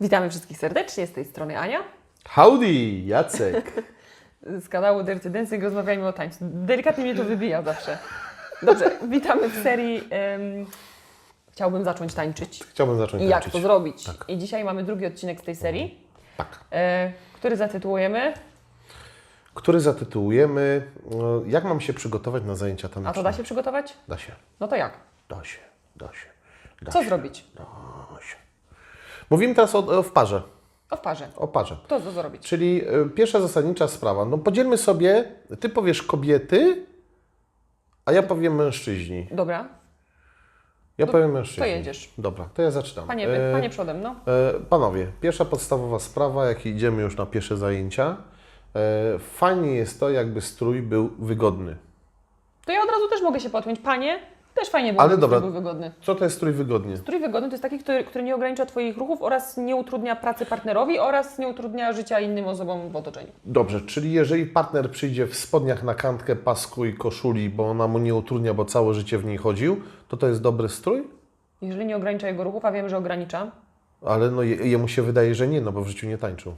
Witamy wszystkich serdecznie, z tej strony Ania. Howdy, Jacek. Z kanału Dirty Dancing rozmawiajmy o tańcu. Delikatnie mnie to wybija zawsze. Dobrze, witamy w serii Chciałbym zacząć tańczyć. Chciałbym zacząć I jak to zrobić. Tak. I dzisiaj mamy drugi odcinek z tej serii, mhm. Tak. e, który zatytułujemy Który zatytułujemy, no, jak mam się przygotować na zajęcia taneczne? A to da się przygotować? Da się. No to jak? Da się, da się. Da Co się, zrobić? Da się. Mówimy teraz o, o, w parze. O parze. O parze. To co zrobić? Czyli y, pierwsza zasadnicza sprawa. No podzielmy sobie, ty powiesz kobiety, a ja powiem mężczyźni. Dobra, Ja To- powiem mężczyźni. to jedziesz. Dobra, to ja zaczynam. panie, E, panie przodem, no. E, Panowie, pierwsza podstawowa sprawa, jak idziemy już na pierwsze zajęcia, e, fajnie jest to, jakby strój był wygodny. To ja od razu też mogę się podpiąć. Panie, też fajnie było, Ale dobra. był wygodny. Co to jest strój wygodny? Strój wygodny to jest taki, który, który nie ogranicza Twoich ruchów oraz nie utrudnia pracy partnerowi oraz nie utrudnia życia innym osobom w otoczeniu. Dobrze, czyli jeżeli partner przyjdzie w spodniach na kantkę, pasku i koszuli, bo ona mu nie utrudnia, bo całe życie w niej chodził, to to jest dobry strój? Jeżeli nie ogranicza jego ruchów, a wiem, że ogranicza, Ale no, je, jemu się wydaje, że nie, no bo w życiu nie tańczył.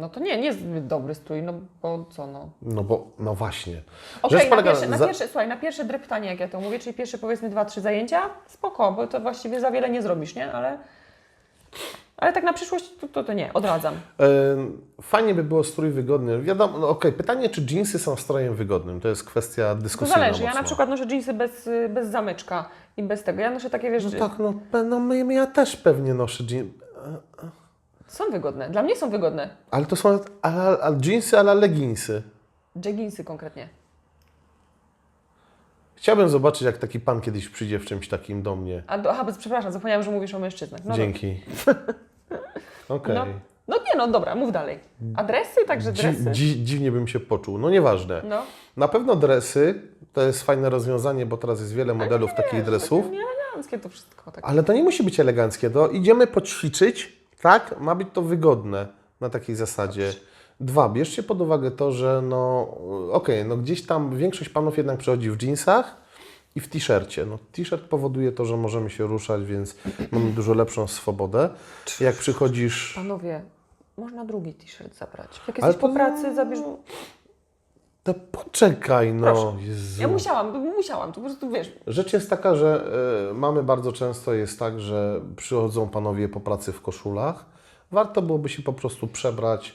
No to nie, nie zbyt dobry strój, no bo co no. No bo, no właśnie. Okej, Rzecz na, pierwsze, na, za- pierwsze, słuchaj, na pierwsze dreptanie, jak ja to mówię, czyli pierwsze powiedzmy dwa, trzy zajęcia, spoko, bo to właściwie za wiele nie zrobisz, nie? Ale, ale tak na przyszłość to, to, to nie, odradzam. Fajnie by było strój wygodny. Wiadomo, no okej, pytanie, czy dżinsy są strojem wygodnym, to jest kwestia To dyskusyjna zależy, ja mocno. na przykład noszę dżinsy bez, bez zamyczka i bez tego, ja noszę takie, wiesz, No tak, no, no ja też pewnie noszę dżinsy. Są wygodne, dla mnie są wygodne, Ale to są a, a dżinsy, ale leginsy. jegginsy konkretnie. Chciałbym zobaczyć, jak taki pan kiedyś przyjdzie w czymś takim do mnie. A do, aha, bez, przepraszam, zapomniałam, że mówisz o mężczyznach. No, Dzięki. Okej. No, no nie, no dobra, mów dalej. Adresy, także Dzi- dresy. dzi- dziwnie bym się poczuł. No nieważne. No. Na pewno dresy to jest fajne rozwiązanie, bo teraz jest wiele modelów takich dresów. Nie eleganckie to wszystko. Tak. Ale to nie musi być eleganckie. To idziemy poćwiczyć, tak? Ma być to wygodne na takiej zasadzie. Dwa, bierzcie pod uwagę to, że no okej, no gdzieś tam większość panów jednak przychodzi w jeansach i w t-shircie. No, t-shirt powoduje to, że możemy się ruszać, więc mamy dużo lepszą swobodę. Jak przychodzisz... Panowie, można drugi t-shirt zabrać. Jak jesteś po to- pracy, zabierz... To poczekaj, no. Proszę. Jezu. Ja musiałam, musiałam, to po prostu wiesz, Rzecz jest taka, że y, mamy bardzo często jest tak, że przychodzą panowie po pracy w koszulach. Warto byłoby się po prostu przebrać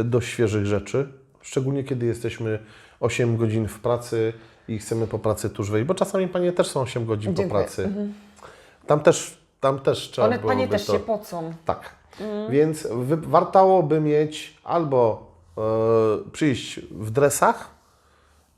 y, do świeżych rzeczy, szczególnie kiedy jesteśmy 8 godzin w pracy i chcemy po pracy tuż wyjść, bo czasami panie też są 8 godzin Dziękuję. po pracy. Tam też, tam też trzeba one, byłoby panie też to... się pocą. Tak. Więc wy, wartałoby mieć albo przyjść w dresach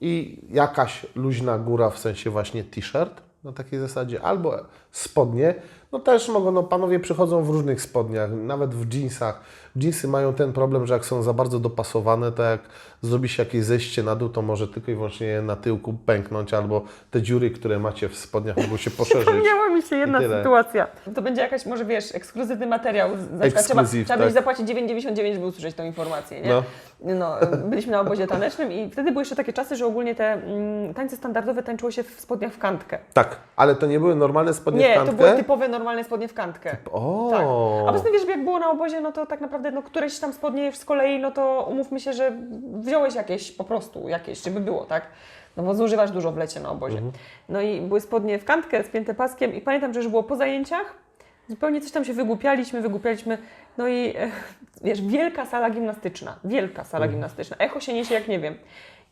i jakaś luźna góra, w sensie właśnie t-shirt na takiej zasadzie, albo spodnie. No też mogą, no panowie przychodzą w różnych spodniach, nawet w jeansach. Jeansy mają ten problem, że jak są za bardzo dopasowane, to jak zrobi się jakieś zejście na dół, to może tylko i wyłącznie na tyłku pęknąć, albo te dziury, które macie w spodniach mogą się poszerzyć. Przypomniała mi się jedna sytuacja. To będzie jakaś, może wiesz, ekskluzywny materiał. Na przykład trzeba, trzeba tak. będzie zapłacić 9,99, żeby usłyszeć tą informację, nie? No. No, byliśmy na obozie tanecznym i wtedy były jeszcze takie czasy, że ogólnie te mm, tańce standardowe tańczyło się w spodniach w kantkę. Tak, ale to nie były normalne spodnie w Nie, kantkę? to były typowe, normalne spodnie w kantkę. O, Tak. A poza tym wiesz, jak było na obozie, no to tak naprawdę no, któreś tam spodnie z kolei, no to umówmy się, że wziąłeś jakieś po prostu, jakieś, żeby było, tak? No bo zużywasz dużo w lecie na obozie. No i były spodnie w kantkę, spięte paskiem i pamiętam, że już było po zajęciach, zupełnie coś tam się wygłupialiśmy, wygłupialiśmy, no i e, wiesz, wielka sala gimnastyczna, wielka sala gimnastyczna, echo się niesie jak nie wiem.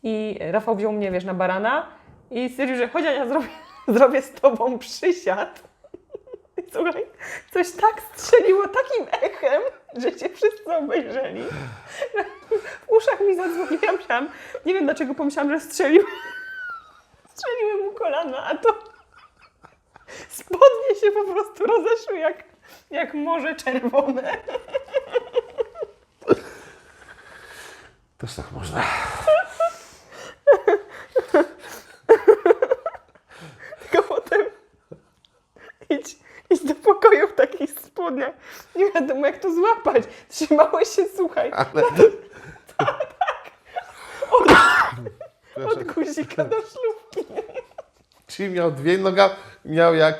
I Rafał wziął mnie, wiesz, na barana i stwierdził, że chodź, ja zrobię, zrobię z tobą przysiad. Słuchaj, coś tak strzeliło takim echem, że cię wszyscy obejrzeli. W uszach mi myślałam, nie wiem dlaczego pomyślałam, że strzelił. Strzeliły mu kolana, a to spodnie się po prostu rozeszły jak, jak morze czerwone. też tak można. Tylko potem idź, idź do pokoju w Nie wiadomo jak to złapać. Trzymałeś się, słuchaj, Ale... od guzika do szlufki. Czyli miał dwie noga, miał jak,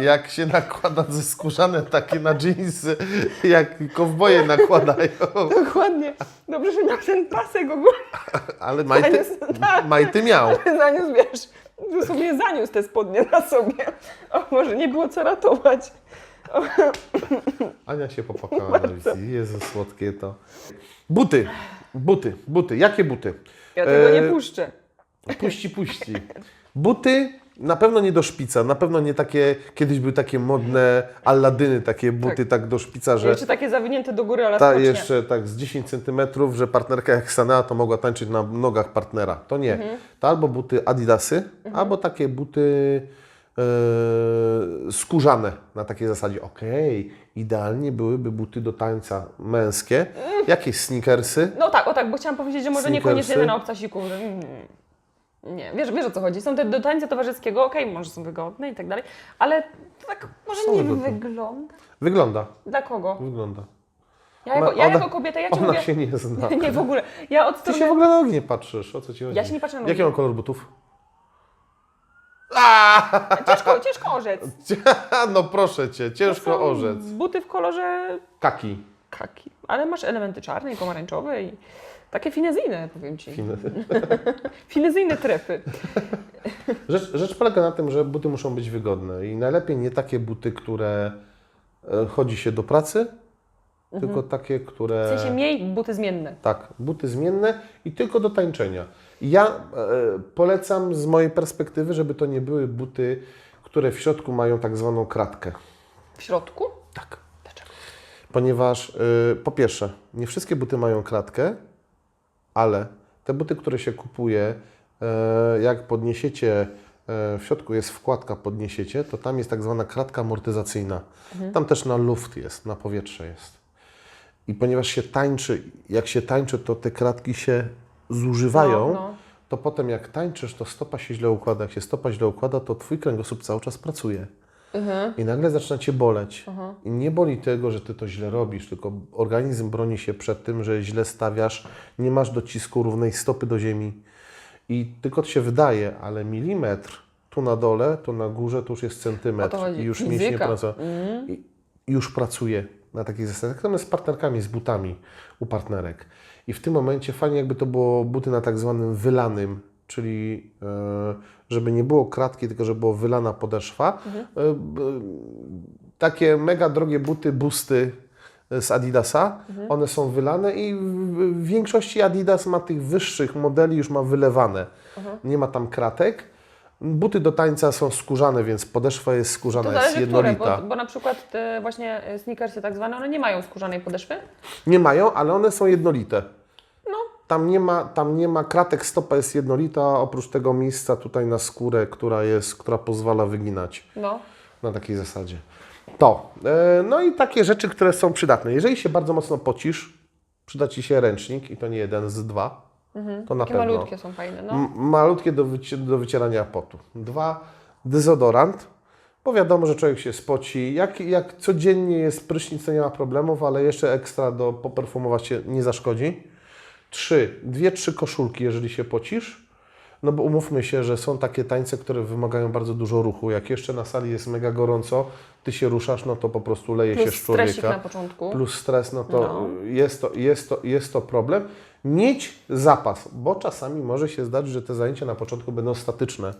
jak się nakłada ze skórzane takie na dżinsy, jak kowboje nakładają. Dokładnie. Dobrze, że miał ten pasek ogólnie. Ale majty, Zaniósł- tak. majty miał. Zaniósł, wiesz, dosłownie zaniósł te spodnie na sobie. O, może nie było co ratować. Ania się popłakała na wizji. Jezu, słodkie to. Buty, buty, buty. Jakie buty? Ja tego E, nie puszczę. Puści, puści. Buty na pewno nie do szpica, na pewno nie takie, kiedyś były takie modne Alladyny, takie buty tak, do szpica, że Jeszcze takie zawinięte do góry, ale ta jeszcze tak z 10 cm, że partnerka jak stanęła, to mogła tańczyć na nogach partnera. To nie. Mhm. To albo buty Adidasy, albo takie buty e, skórzane na takiej zasadzie. Okej, idealnie byłyby buty do tańca męskie, jakieś sneakersy. No tak, o tak, bo chciałam powiedzieć, że może Sneakersy. niekoniecznie na obcasiku. mm, Nie, wiesz, wiesz o co chodzi. Są te do tańca towarzyskiego, okej, może są wygodne i tak dalej, ale to tak może Są nie wygodne. wygląda. Wygląda, Dla kogo? wygląda. Ja jako, ja ona- jako kobieta, ja ci Ona mówię... się nie zna. Nie, w ogóle. Ja od Ty strony... się w ogóle na nie patrzysz, o co Ci chodzi? Ja się nie patrzę na. Jaki mam kolor butów? Ciężko, ciężko orzec. No proszę Cię, ciężko Są orzec. Buty w kolorze Kaki. kaki, ale masz elementy czarne i pomarańczowe i takie finezyjne, powiem Ci. Finezyjne trefy. Rzecz, rzecz polega na tym, że buty muszą być wygodne i najlepiej nie takie buty, które e, chodzi się do pracy, tylko takie, które... Mhm. W sensie miej buty zmienne. Tak, buty zmienne i tylko do tańczenia. Ja e, polecam z mojej perspektywy, żeby to nie były buty, które w środku mają tak zwaną kratkę. W środku? Tak. Dlaczego? Ponieważ y, po pierwsze, nie wszystkie buty mają kratkę, ale te buty, które się kupuje, e, jak podniesiecie, e, w środku jest wkładka podniesiecie, to tam jest tak zwana kratka amortyzacyjna. Tam też na luft jest, na powietrze jest. I ponieważ się tańczy, jak się tańczy, to te kratki się zużywają, No, no. to potem jak tańczysz, to stopa się źle układa. Jak się stopa źle układa, to Twój kręgosłup cały czas pracuje. Mhm. I nagle zaczyna Cię boleć. I nie boli tego, że Ty to źle robisz, tylko organizm broni się przed tym, że źle stawiasz, nie masz docisku równej stopy do ziemi. I tylko to się wydaje, ale milimetr tu na dole, tu na górze, to już jest centymetr. I już Fizyka. mięśnie pracują. Mhm. I już pracuje na takich zasadach. Tak jest z partnerkami, z butami u partnerek. I w tym momencie fajnie jakby to było buty na tak zwanym wylanym, czyli e, żeby nie było kratki, tylko żeby było wylana podeszwa. E, b- takie mega drogie buty, busty z Adidasa, one są wylane i w, większości Adidas ma tych wyższych modeli już ma wylewane. Nie ma tam kratek. Buty do tańca są skórzane, więc podeszwa jest skórzana, To jest zależy, które, jednolita. bo, bo na przykład te właśnie e, sneakersy tak zwane, one nie mają skórzanej podeszwy. Nie mają, ale one są jednolite. Tam nie ma, tam nie ma kratek, stopa jest jednolita, oprócz tego miejsca tutaj na skórę, która jest, która pozwala wyginać No. na takiej zasadzie. To. E, No i takie rzeczy, które są przydatne. Jeżeli się bardzo mocno pocisz, przyda Ci się ręcznik i to nie jeden z dwa. To na Mhm. Takie pewno. malutkie są fajne, no. Malutkie do, wyci- do wycierania potu. Dwa, dezodorant, bo wiadomo, że człowiek się spoci. Jak, jak codziennie jest prysznic, to nie ma problemów, ale jeszcze ekstra do poperfumować się nie zaszkodzi. Trzy, dwie, trzy koszulki, jeżeli się pocisz. No bo umówmy się, że są takie tańce, które wymagają bardzo dużo ruchu. Jak jeszcze na sali jest mega gorąco, ty się ruszasz, no to po prostu leje się Plus z stresik człowieka na początku. plus stres, no to, No. Jest, to, jest, to, jest to problem. Mieć zapas, bo czasami może się zdarzyć, że te zajęcia na początku będą statyczne.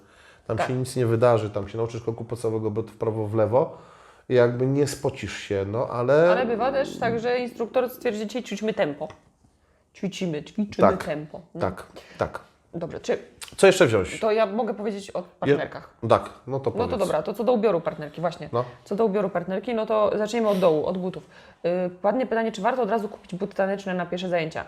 Tam Tak. się nic nie wydarzy, tam się nauczysz kroku podstawowego w prawo, w lewo jakby nie spocisz się, no ale... Ale bywa też tak, że instruktor stwierdzi, dzisiaj ćwiczmy tempo. Ćwiczymy, ćwiczymy Tak. tempo. No. Tak, tak. Dobrze, czy Co jeszcze wziąć? to ja mogę powiedzieć o partnerkach. Tak, no to No powiedz. to dobra, to co do ubioru partnerki, właśnie. No. Co do ubioru partnerki, no to zacznijmy od dołu, od butów. Yy, padnie pytanie, czy warto od razu kupić buty taneczne na pierwsze zajęcia?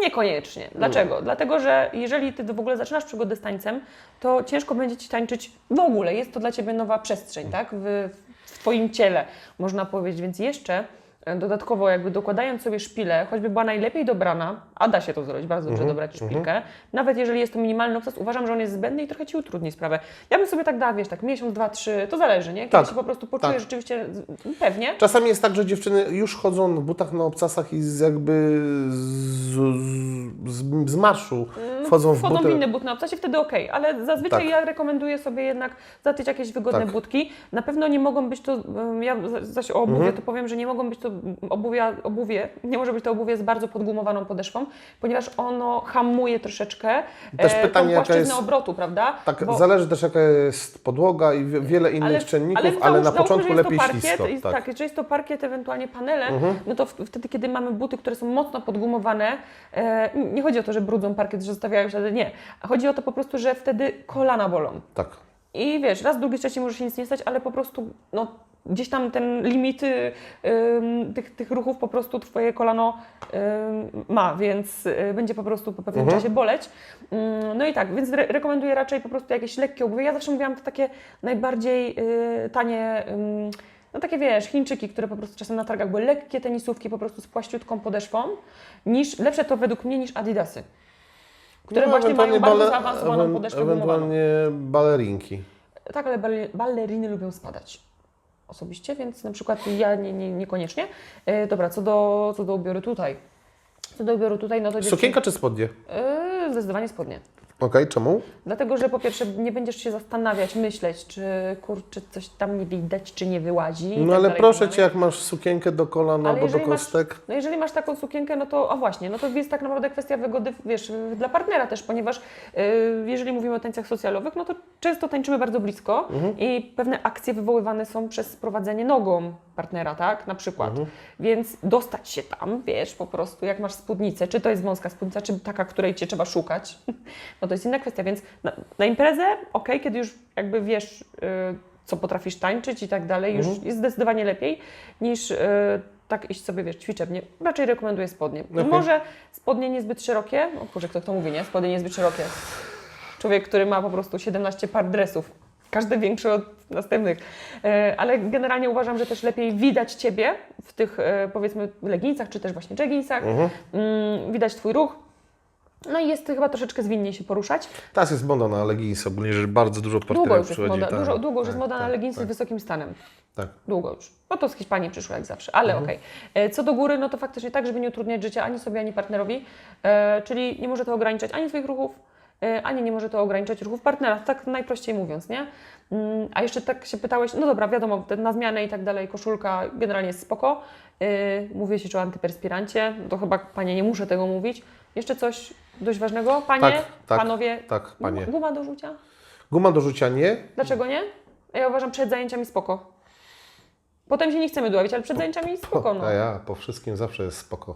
Niekoniecznie. Dlaczego? Dlatego, że jeżeli Ty w ogóle zaczynasz przygodę z tańcem, to ciężko będzie Ci tańczyć w ogóle. Jest to dla Ciebie nowa przestrzeń, tak? W, w Twoim ciele, można powiedzieć. Więc jeszcze dodatkowo jakby dokładając sobie szpilę, choćby była najlepiej dobrana, a da się to zrobić, bardzo dobrze dobrać szpilkę, nawet jeżeli jest to minimalny obsas, uważam, że on jest zbędny i trochę Ci utrudni sprawę. Ja bym sobie tak dała, wiesz, tak miesiąc, dwa, trzy, to zależy, nie? Kiedy Tak, się po prostu poczujesz tak. rzeczywiście z- pewnie. Czasami jest tak, że dziewczyny już chodzą w butach na obcasach i z jakby z, z, z marszu wchodzą w buty. w inne buty na obcasie, wtedy okej, ale zazwyczaj Tak. ja rekomenduję sobie jednak zatyć jakieś wygodne Tak. butki. Na pewno nie mogą być to, ja za- zaś o obuwie Mhm. to powiem, że nie mogą być to obuwia, obuwie, nie może być to obuwie z bardzo podgumowaną podeszwą, ponieważ ono hamuje troszeczkę Też e, pytanie, tą płaszczyznę jest- obrotu, prawda? Tak, Bo- zależy też jaka jest podłoga i wie- wiele innych czynników, ale, załóż- na początku lepiej parkiet, ślisko. Tak. tak, jeżeli jest to parkiet, ewentualnie panele, Mhm. no to wtedy, kiedy mamy buty, które są mocno podgumowane, e, nie chodzi o to, że brudzą parkiet, że zostawiają ślady, nie. Chodzi o to po prostu, że wtedy kolana bolą. tak. I wiesz, raz, drugi, trzeci może się nic nie stać, ale po prostu no, gdzieś tam ten limit y, ym, tych, tych ruchów po prostu Twoje kolano ym, ma, więc y, będzie po prostu po pewnym Mhm. czasie boleć. Ym, no i tak, więc re rekomenduję raczej po prostu jakieś lekkie obuwie. Ja zawsze mówiłam to takie najbardziej y, tanie, no takie wiesz, Chińczyki, które po prostu czasem na targach były lekkie tenisówki po prostu z płaściutką podeszwą, niż, lepsze to według mnie niż Adidasy. Które No, właśnie mają bardzo bale- zaawansowaną podeszwę gumowaną. Ewentualnie balerinki. Tak, ale balle- balleriny lubią spadać osobiście, więc na przykład ja nie, nie, niekoniecznie. E, dobra, co do, co do ubioru tutaj. Co do ubioru tutaj, no to dziewczyny- Sukienka czy spodnie? E, zdecydowanie spodnie. Okej, czemu? Dlatego, że po pierwsze nie będziesz się zastanawiać, myśleć, czy kurczę coś tam nie widać, czy nie wyłazi. No tak ale dalej, proszę tak Cię, jak masz sukienkę do kolan albo do jeżeli masz- kostek, No jeżeli masz taką sukienkę, no to, a właśnie, no to jest tak naprawdę kwestia wygody, wiesz, dla partnera też, ponieważ y, jeżeli mówimy o tańcach socjalowych, no to często tańczymy bardzo blisko Mhm. i pewne akcje wywoływane są przez sprowadzenie nogą partnera, tak, na przykład. Mhm. Więc dostać się tam, wiesz, po prostu, jak masz spódnicę, czy to jest wąska spódnica, czy taka, której Cię trzeba szukać, no to jest inna kwestia, więc na, na imprezę, okej, kiedy już jakby wiesz, y, co potrafisz tańczyć i tak dalej, już Mhm. jest zdecydowanie lepiej niż y, tak iść sobie, wiesz, ćwiczebnie. Raczej rekomenduję spodnie. Okej. Może spodnie niezbyt szerokie, o kurczę, kto to mówi, nie? Spodnie niezbyt szerokie. Człowiek, który ma po prostu 17 par dresów, każdy większy od następnych. E, Ale generalnie uważam, że też lepiej widać Ciebie w tych, e, powiedzmy, leginsach, czy też właśnie jeggingsach. Mhm. Mm, Widać Twój ruch. No i jest chyba troszeczkę zwinniej się poruszać. teraz jest moda na leginsy, ogólnie, że bardzo dużo partnerów przychodzi. moda, tak, dużo, długo już tak, jest moda na tak, leginsy tak, z wysokim stanem. tak. Długo już. No to z Hiszpanii przyszło jak zawsze, ale Mhm. okej. E, Co do góry, no to faktycznie tak, żeby nie utrudniać życia ani sobie, ani partnerowi, czyli nie może to ograniczać ani swoich ruchów, ani nie może to ograniczać ruchów partnera, tak najprościej mówiąc, nie? Mm, A jeszcze tak się pytałeś, no dobra, wiadomo, na zmianę i tak dalej, koszulka generalnie jest spoko. E, Mówię się o antyperspirancie, to chyba Panie nie muszę tego mówić. Jeszcze coś dość ważnego? Panie, Tak, tak, Panowie, Tak, panie. guma do rzucia? Guma do rzucia nie. Dlaczego nie? Ja uważam przed zajęciami spoko. Potem się nie chcemy dławić, ale przed zajęciami spoko. No. A ja, po wszystkim zawsze jest spoko.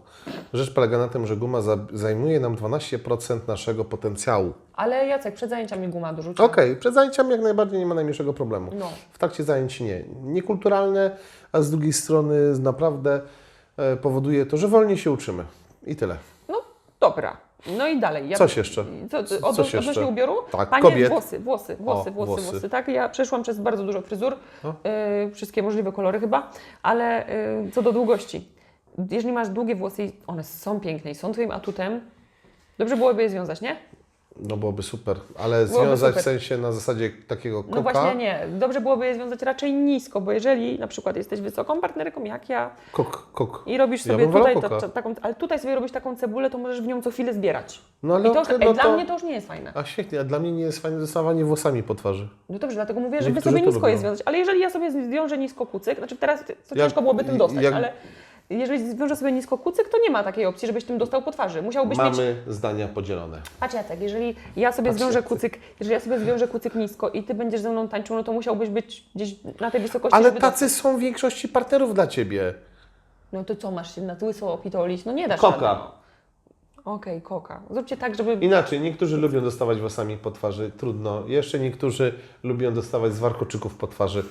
Rzecz polega na tym, że guma za, zajmuje nam 12% naszego potencjału. Ale Jacek, przed zajęciami guma do rzucia. Okej, przed zajęciami jak najbardziej nie ma najmniejszego problemu. No. W trakcie zajęć nie. Niekulturalne, a z drugiej strony naprawdę e, powoduje to, że wolniej się uczymy. I tyle. No dobra. No i dalej. Ja, Coś jeszcze? Co, Co- od, coś odnośnie ubioru? Tak, Panie, kobiet. włosy, włosy, włosy, O, włosy, włosy. Tak, ja przeszłam przez bardzo dużo fryzur, y, wszystkie możliwe kolory chyba, ale y, co do długości. Jeżeli masz długie włosy one są piękne i są Twoim atutem, dobrze byłoby je związać, nie? No byłoby super, ale Byłoby związać super. w sensie na zasadzie takiego koka. No właśnie nie. Dobrze byłoby je związać raczej nisko, bo jeżeli na przykład jesteś wysoką partnerką jak ja, Kok, kok. I robisz Ja sobie wolał tutaj ta, ta, taką, ale tutaj sobie robisz taką cebulę, to możesz w nią co chwilę zbierać. No ale I to ej, no dla to... mnie to już nie jest fajne. A świetnie, a dla mnie nie jest fajne dostawanie włosami po twarzy. No dobrze, dlatego mówię, żeby sobie to nisko je lubią. związać. Ale jeżeli ja sobie zwiążę nisko kucyk, znaczy teraz to ciężko byłoby tym dostać, jak- ale jeżeli zwiążę sobie nisko kucyk, to nie ma takiej opcji, żebyś tym dostał po twarzy. Musiałbyś mieć... Mamy zdania podzielone. Patrz Jacek, jeżeli ja sobie Patrz, zwiążę Jacek. kucyk, jeżeli ja sobie zwiążę kucyk nisko i ty będziesz ze mną tańczył, no to musiałbyś być gdzieś na tej wysokości, Ale żeby tacy są w większości partnerów dla Ciebie. No to co, masz się na łyso opitolić? No nie dasz Koka. rady. Okej, koka. Zróbcie tak, żeby... Inaczej, niektórzy lubią dostawać włosami po twarzy, trudno. Jeszcze niektórzy lubią dostawać z warkoczyków po twarzy.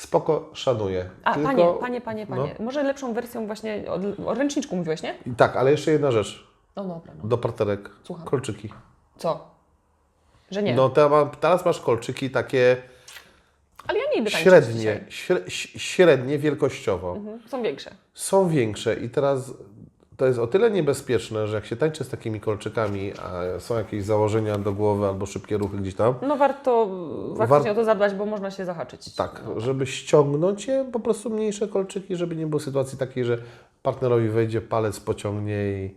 Spoko, szanuję. A, Tylko- panie, panie, panie, no. panie. Może lepszą wersją właśnie o, o ręczniczku mówiłeś, nie? I Tak, ale jeszcze jedna rzecz. No dobra, no. Do partnerek. Słucham. Kolczyki. Co? Że nie. No te- teraz masz kolczyki takie Ale ja nie idę tańczyć średnie, dzisiaj. śre, średnie wielkościowo. Mhm. Są większe. Są większe i teraz to jest o tyle niebezpieczne, że jak się tańczy z takimi kolczykami, a są jakieś założenia do głowy albo szybkie ruchy gdzieś tam, No warto War- faktycznie o to zadbać, bo można się zahaczyć. tak, No. żeby ściągnąć je, po prostu mniejsze kolczyki, żeby nie było sytuacji takiej, że partnerowi wejdzie palec, pociągnie i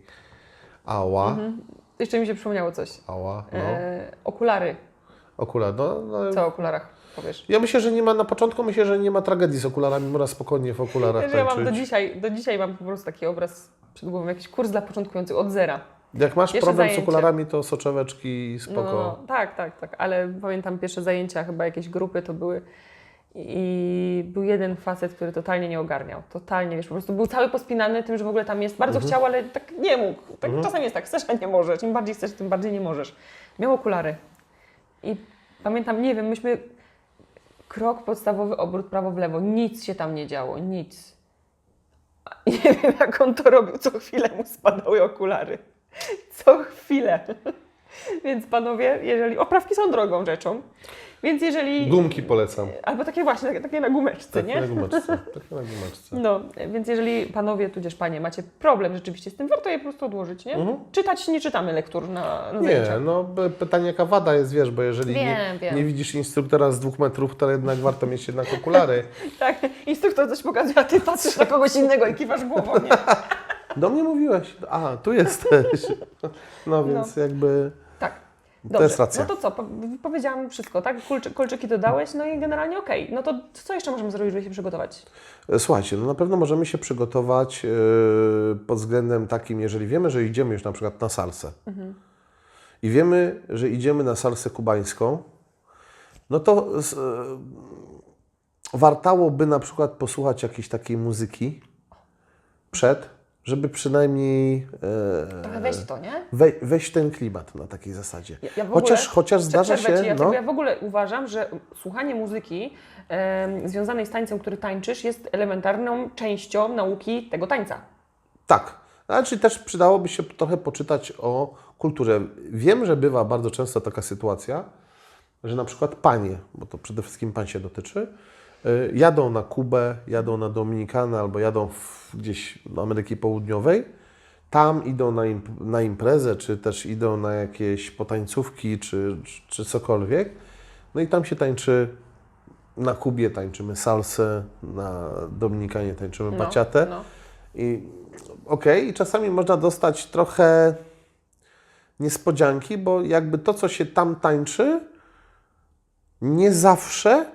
ała. Mhm. Jeszcze mi się przypomniało coś. Ała, no. E, okulary. Okular, no, no. Co o okularach powiesz? Ja myślę, że nie ma, na początku myślę, że nie ma tragedii z okularami, można spokojnie w okularach ja mam do dzisiaj, do dzisiaj mam po prostu taki obraz przed głową, jakiś kurs dla początkujących od zera. Jak masz Pierwsze problem zajęcie. z okularami, to soczeweczki spoko. no, tak, tak, tak, ale pamiętam pierwsze zajęcia, chyba jakieś grupy to były i był jeden facet, który totalnie nie ogarniał, totalnie, wiesz, po prostu był cały pospinany tym, że w ogóle tam jest, bardzo Mhm. chciał, ale tak nie mógł, tak czasem jest tak, chcesz, a nie możesz, im bardziej chcesz, tym bardziej nie możesz. Miał okulary i pamiętam, nie wiem, myśmy krok podstawowy, obrót prawo w lewo, nic się tam nie działo, nic. Nie wiem, jak on to robił, co chwilę mu spadały okulary. Co chwilę. Więc panowie, jeżeli. Oprawki są drogą rzeczą. Więc jeżeli. Gumki polecam. Albo takie właśnie, takie, takie na gumeczce, Takie nie? na gumeczce. Takie na gumeczce. No, więc jeżeli panowie, tudzież panie, macie problem rzeczywiście z tym, warto je po prostu odłożyć, nie? Czytać nie czytamy lektur na, na Nie, zajęciach. no pytanie jaka wada jest, wiesz, bo jeżeli nie, Wiem, wiem. nie widzisz instruktora z dwóch metrów, to jednak warto mieć jednak okulary. Tak, instruktor coś pokazuje, a ty patrzysz na kogoś innego i kiwasz głową, nie? Do mnie mówiłeś. A, tu jesteś. No więc jakby... Tak. To Dobrze. jest racja. No to co, po, powiedziałam wszystko, tak? Kulczy, kolczyki dodałeś, no i generalnie okej. No to co jeszcze możemy zrobić, żeby się przygotować? Słuchajcie, no na pewno możemy się przygotować yy, pod względem takim, jeżeli wiemy, że idziemy już na przykład na salsę i wiemy, że idziemy na salsę kubańską, no to yy, wartałoby na przykład posłuchać jakiejś takiej muzyki przed, żeby przynajmniej yy, Trochę weź to, nie? we, wejść w ten klimat na takiej zasadzie. Ja, ja w ogóle, chociaż chociaż zdarza się, ja, no, ja w ogóle uważam, że słuchanie muzyki em, związanej z tańcem, który tańczysz, jest elementarną częścią nauki tego tańca. Tak. Znaczy też przydałoby się trochę poczytać o kulturze. Wiem, że bywa bardzo często taka sytuacja, że na przykład panie, bo to przede wszystkim pań się dotyczy, jadą na Kubę, jadą na Dominikanę albo jadą w, gdzieś do Ameryki Południowej, tam idą na, imp- na imprezę, czy też idą na jakieś potańcówki, czy, czy cokolwiek. No i tam się tańczy, na Kubie tańczymy salsę, na Dominikanie tańczymy No, baciatę. no. I okej, i czasami można dostać trochę niespodzianki, bo jakby to, co się tam tańczy, nie zawsze,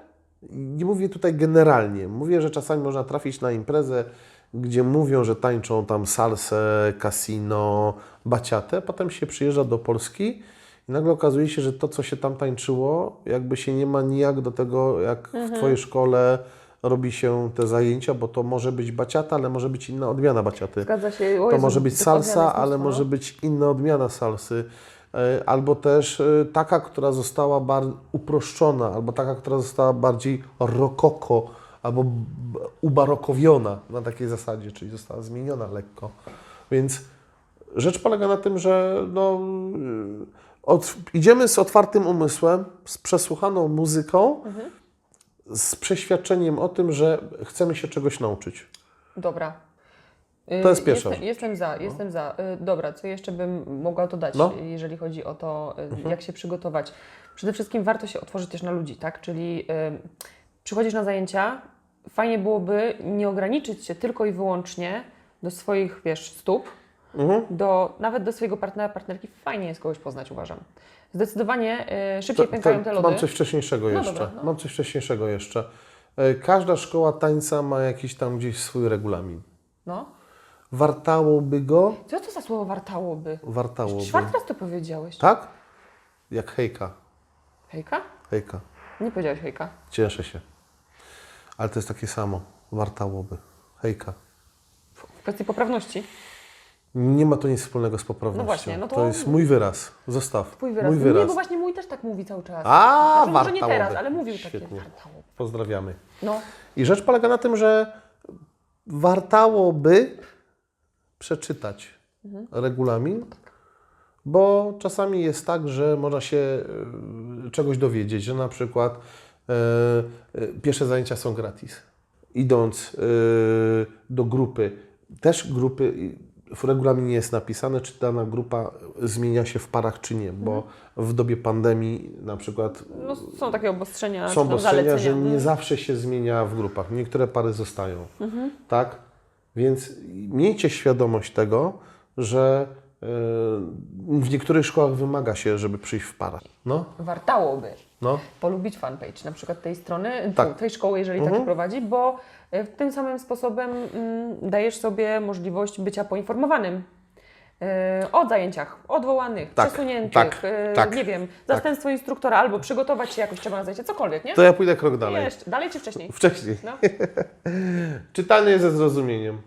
nie mówię tutaj generalnie, mówię, że czasami można trafić na imprezę, gdzie mówią, że tańczą tam salsę, casino, baciatę, potem się przyjeżdża do Polski i nagle okazuje się, że to, co się tam tańczyło, jakby się nie ma nijak do tego, jak w Twojej szkole robi się te zajęcia, bo to może być baciata, ale może być inna odmiana baciaty. Zgadza się. O To Jezu, może być to salsa, ale może no. być inna odmiana salsy. E, Albo też e, taka, która została uproszczona, albo taka, która została bardziej rokoko, albo ubarokowiona na takiej zasadzie, czyli została zmieniona lekko. Więc rzecz polega na tym, że no, y, od, idziemy z otwartym umysłem, z przesłuchaną muzyką, Mhm. z przeświadczeniem o tym, że chcemy się czegoś nauczyć. Dobra. Y, To jest pierwsza Jestem, jestem za, jestem za. Y, Dobra, co jeszcze bym mogła dodać, No. Mhm. y, jeżeli chodzi o to, y, jak się przygotować? Przede wszystkim warto się otworzyć też na ludzi, tak? Czyli y, przychodzisz na zajęcia, fajnie byłoby nie ograniczyć się tylko i wyłącznie do swoich, wiesz, stóp, Mhm. do, nawet do swojego partnera, partnerki. Fajnie jest kogoś poznać, uważam. Zdecydowanie y, szybciej pękają te lody. Mam coś wcześniejszego No jeszcze. dobra, no. Mam coś wcześniejszego jeszcze. Każda szkoła tańca ma jakiś tam gdzieś swój regulamin. No. Wartałoby go, Co to za słowo wartałoby? wartałoby. Czwarty raz to powiedziałeś. Tak? Jak hejka. Hejka? Hejka. Nie powiedziałeś hejka. Cieszę się. Ale to jest takie samo. Wartałoby. Hejka. W kwestii poprawności. Nie ma to nic wspólnego z poprawnością. No właśnie, no to- to jest mój wyraz. Zostaw. Twój wyraz. Mój Nie, wyraz. bo właśnie mój też tak mówi cały czas. A, znaczy, może nie teraz, ale mówił takie wartałoby. Pozdrawiamy. No, I rzecz polega na tym, że wartałoby przeczytać regulamin, bo czasami jest tak, że można się e, czegoś dowiedzieć, że na przykład e, e, pierwsze zajęcia są gratis. Idąc do grupy, też grupy, w regulaminie jest napisane, czy dana grupa zmienia się w parach, czy nie, bo w dobie pandemii na przykład no są takie obostrzenia, są obostrzenia, że nie zawsze się zmienia w grupach. Niektóre pary zostają. Tak? Więc miejcie świadomość tego, że w niektórych szkołach wymaga się, żeby przyjść w parach. No, Wartałoby no. polubić fanpage na przykład tej strony, Tak. tej szkoły, jeżeli taki prowadzi, bo e, tym samym sposobem mm, dajesz sobie możliwość bycia poinformowanym. O zajęciach odwołanych, Tak, przesuniętych, tak, tak, nie wiem, zastępstwo instruktora albo przygotować się jakoś trzeba na zajęcie, cokolwiek, nie? To ja pójdę krok dalej. Jeszcze, dalej czy wcześniej? Wcześniej. No. Czytanie ze zrozumieniem.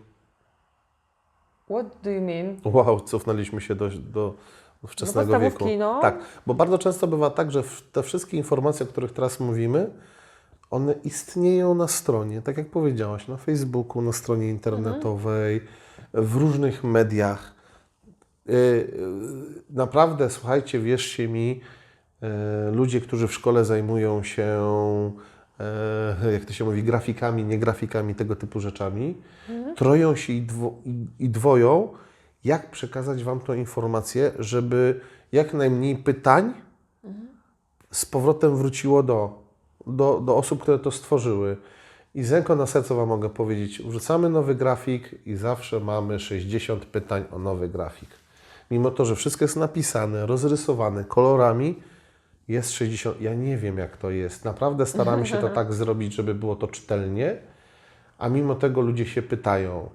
What do you mean? Wow, cofnęliśmy się do, do wczesnego Do wieku. no. Tak, bo bardzo często bywa tak, że te wszystkie informacje, o których teraz mówimy, one istnieją na stronie, tak jak powiedziałaś, na Facebooku, na stronie internetowej, w różnych mediach. Yy, yy, Naprawdę, słuchajcie, wierzcie mi, yy, ludzie, którzy w szkole zajmują się, jak to się mówi, grafikami, nie grafikami, tego typu rzeczami, troją się i, dwo, i, dwoją, jak przekazać Wam tą informację, żeby jak najmniej pytań z powrotem wróciło do, do, do osób, które to stworzyły. I z ręką na sercu Wam mogę powiedzieć, wrzucamy nowy grafik i zawsze mamy 60 pytań o nowy grafik. Mimo to, że wszystko jest napisane, rozrysowane kolorami, jest 60. Ja nie wiem, jak to jest. Naprawdę staramy się to tak zrobić, żeby było to czytelnie, a mimo tego ludzie się pytają.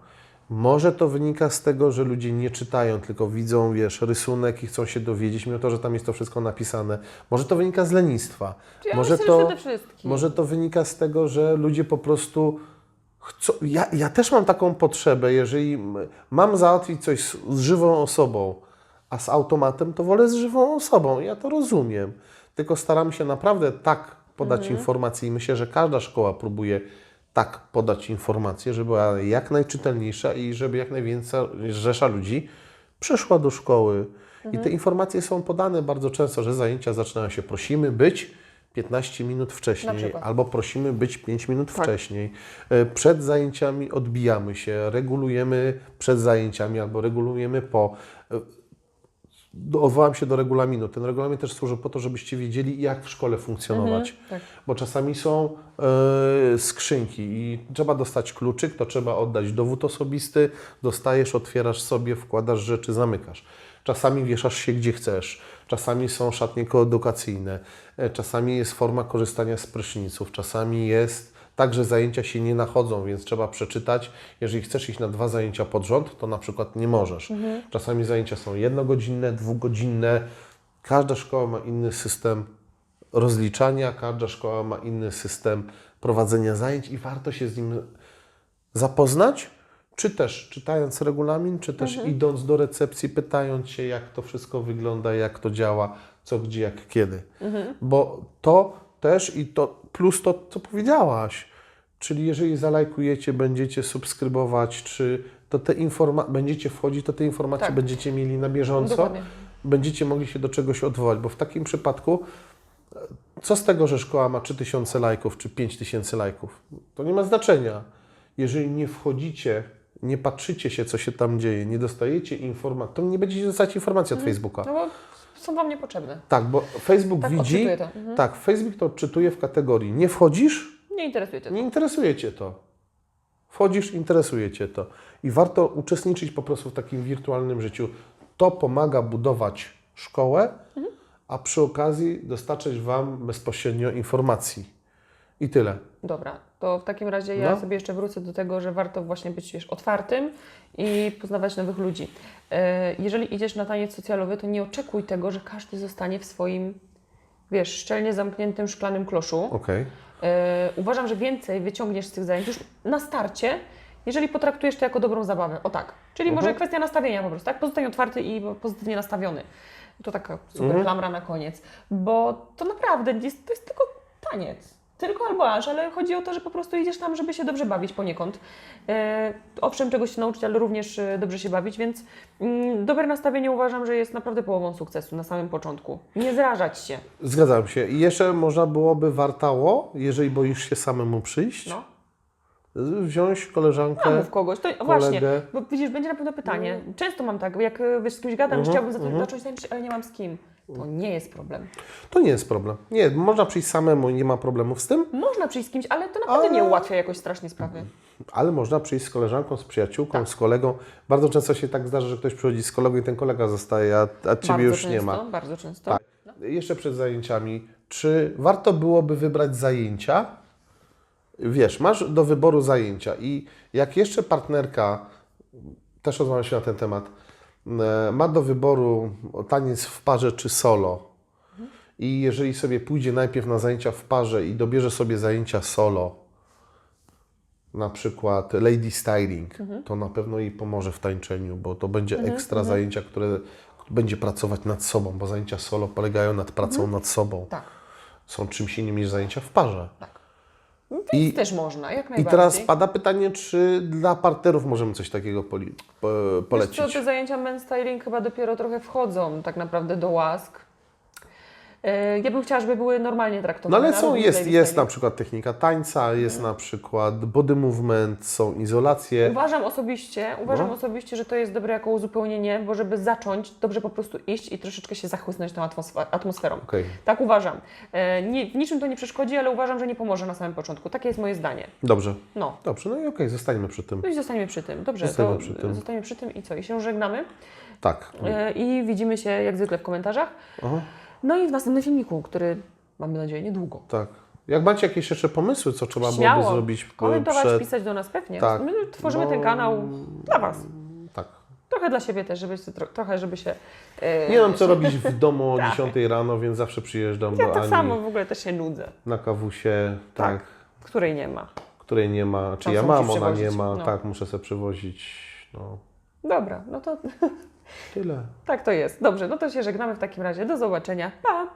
Może to wynika z tego, że ludzie nie czytają, tylko widzą, wiesz, rysunek i chcą się dowiedzieć, mimo to, że tam jest to wszystko napisane. Może to wynika z lenistwa. Ja może, to, może to wynika z tego, że ludzie po prostu chcą. Ja, ja też mam taką potrzebę, jeżeli mam załatwić coś z, z żywą osobą, a z automatem, to wolę z żywą osobą. Ja to rozumiem. Tylko staram się naprawdę tak podać Mhm. informacje i myślę, że każda szkoła próbuje tak podać informacje, żeby była jak najczytelniejsza i żeby jak największa rzesza ludzi przyszła do szkoły. I Mhm. te informacje są podane bardzo często, że zajęcia zaczynają się prosimy być 15 minut wcześniej, albo prosimy być 5 minut Tak. wcześniej. E, Przed zajęciami odbijamy się, regulujemy przed zajęciami albo regulujemy po. Odwołam się do regulaminu. Ten regulamin też służy po to, żebyście wiedzieli, jak w szkole funkcjonować. tak. Bo czasami są e, skrzynki i trzeba dostać kluczyk, to trzeba oddać dowód osobisty, dostajesz, otwierasz sobie, wkładasz rzeczy, zamykasz. Czasami wieszasz się gdzie chcesz, czasami są szatnie koedukacyjne, e, czasami jest forma korzystania z pryszniców, czasami jest tak, że zajęcia się nie nachodzą, więc trzeba przeczytać. Jeżeli chcesz iść na dwa zajęcia pod rząd, to na przykład nie możesz. Czasami zajęcia są jednogodzinne, dwugodzinne. Każda szkoła ma inny system rozliczania, każda szkoła ma inny system prowadzenia zajęć i warto się z nim zapoznać, czy też czytając regulamin, czy też idąc do recepcji, pytając się, jak to wszystko wygląda, jak to działa, co, gdzie, jak, kiedy. Bo to też i to plus to, co powiedziałaś, czyli jeżeli zalajkujecie, będziecie subskrybować, czy to te informa- będziecie wchodzić, to te informacje Tak. będziecie mieli na bieżąco Dokładnie. będziecie mogli się do czegoś odwołać, bo w takim przypadku e, co z tego, że szkoła ma 3000 lajków czy 5000 lajków? To nie ma znaczenia. Jeżeli nie wchodzicie, nie patrzycie się, co się tam dzieje, nie dostajecie informacji, to nie będziecie dostać informacji od Facebooka. No bo są Wam niepotrzebne. Tak, bo Facebook Tak, widzi, to. Mhm. tak, Facebook to odczytuje w kategorii nie wchodzisz, Nie interesuje Cię to. nie interesuje Cię to. Wchodzisz, interesuje Cię to. I warto uczestniczyć po prostu w takim wirtualnym życiu. To pomaga budować szkołę, a przy okazji dostarczać Wam bezpośrednio informacji. I tyle. Dobra, to w takim razie ja No. sobie jeszcze wrócę do tego, że warto właśnie być wiesz, otwartym i poznawać nowych ludzi. E, Jeżeli idziesz na taniec socjalowy, to nie oczekuj tego, że każdy zostanie w swoim, wiesz, szczelnie zamkniętym szklanym kloszu. Okej. E, Uważam, że więcej wyciągniesz z tych zajęć już na starcie, jeżeli potraktujesz to jako dobrą zabawę. O tak. Czyli może Mhm. kwestia nastawienia po prostu, tak? Pozostań otwarty i pozytywnie nastawiony. To taka super Mhm. klamra na koniec. Bo to naprawdę jest, to jest tylko taniec. Tylko albo aż, ale chodzi o to, że po prostu idziesz tam, żeby się dobrze bawić poniekąd. E, owszem, czegoś się nauczyć, ale również e, dobrze się bawić, więc mm, dobre nastawienie uważam, że jest naprawdę połową sukcesu na samym początku. Nie zrażać się. Zgadzam się. I jeszcze można byłoby wartało, jeżeli boisz się samemu przyjść, No. wziąć koleżankę, Namów kogoś. To, właśnie, bo widzisz, będzie na pewno pytanie. Często mam tak, jak e, wiesz, z kimś gadam, Mhm, chciałbym zacząć, mhm. zacząć tańczyć, ale nie mam z kim. To nie jest problem. To nie jest problem. Nie, można przyjść samemu i nie ma problemów z tym, Można przyjść z kimś, ale to naprawdę nie Ale- ułatwia jakoś strasznie sprawy. ale można przyjść z koleżanką, z przyjaciółką, Tak. z kolegą. Bardzo często się tak zdarza, że ktoś przychodzi z kolegą i ten kolega zostaje, a, a ciebie bardzo już często, nie ma. Bardzo często. Tak. Jeszcze przed zajęciami, czy warto byłoby wybrać zajęcia? Wiesz, masz do wyboru zajęcia i jak jeszcze partnerka, też rozmawialiśmy na ten temat, ma do wyboru taniec w parze czy solo i jeżeli sobie pójdzie najpierw na zajęcia w parze i dobierze sobie zajęcia solo, na przykład lady styling, to na pewno jej pomoże w tańczeniu, bo to będzie ekstra zajęcia, które będzie pracować nad sobą, bo zajęcia solo polegają nad pracą nad sobą. Tak. Są czymś innym niż zajęcia w parze. I I, też można, jak I najbardziej. teraz pada pytanie, czy dla partnerów możemy coś takiego poli, po, Wiesz polecić? co, te zajęcia men styling chyba dopiero trochę wchodzą tak naprawdę do łask. E, Ja bym chciała, żeby były normalnie No traktowane. ale są, jest, jest na przykład technika tańca, jest na przykład body movement, są izolacje. Uważam osobiście, uważam No. osobiście, że to jest dobre jako uzupełnienie, bo żeby zacząć, dobrze po prostu iść i troszeczkę się zachłysnąć tą atmosfer- atmosferą. Okej, Tak uważam. E, Nie, niczym to nie przeszkodzi, ale uważam, że nie pomoże na samym początku. Takie jest moje zdanie. dobrze. No. Dobrze, no i okej, zostańmy przy tym. No i zostaniemy przy tym. Dobrze, Zostańmy przy tym. zostaniemy przy tym i co? I się żegnamy. Tak. E, I widzimy się jak zwykle w komentarzach. Aha, No i w następnym filmiku, który mamy nadzieję niedługo. tak. Jak macie jakieś jeszcze pomysły, co trzeba byłoby Śmiało zrobić p- komentować, przed... pisać do nas pewnie. Tak. My tworzymy No, ten kanał dla Was. Tak. Trochę dla siebie też, żeby, tro, trochę żeby się... e, Nie mam co robić w domu o Tak. 10 rano, więc zawsze przyjeżdżam Ja do tak Ani samo w ogóle też się nudzę, na kawusie, tak, Tak. której nie ma. której nie ma, czy Tam ja mam, ona nie ma, no. tak, muszę sobie przywozić, no, Dobra, no to tyle. tak to jest. Dobrze, no to się żegnamy w takim razie. Do zobaczenia. Pa!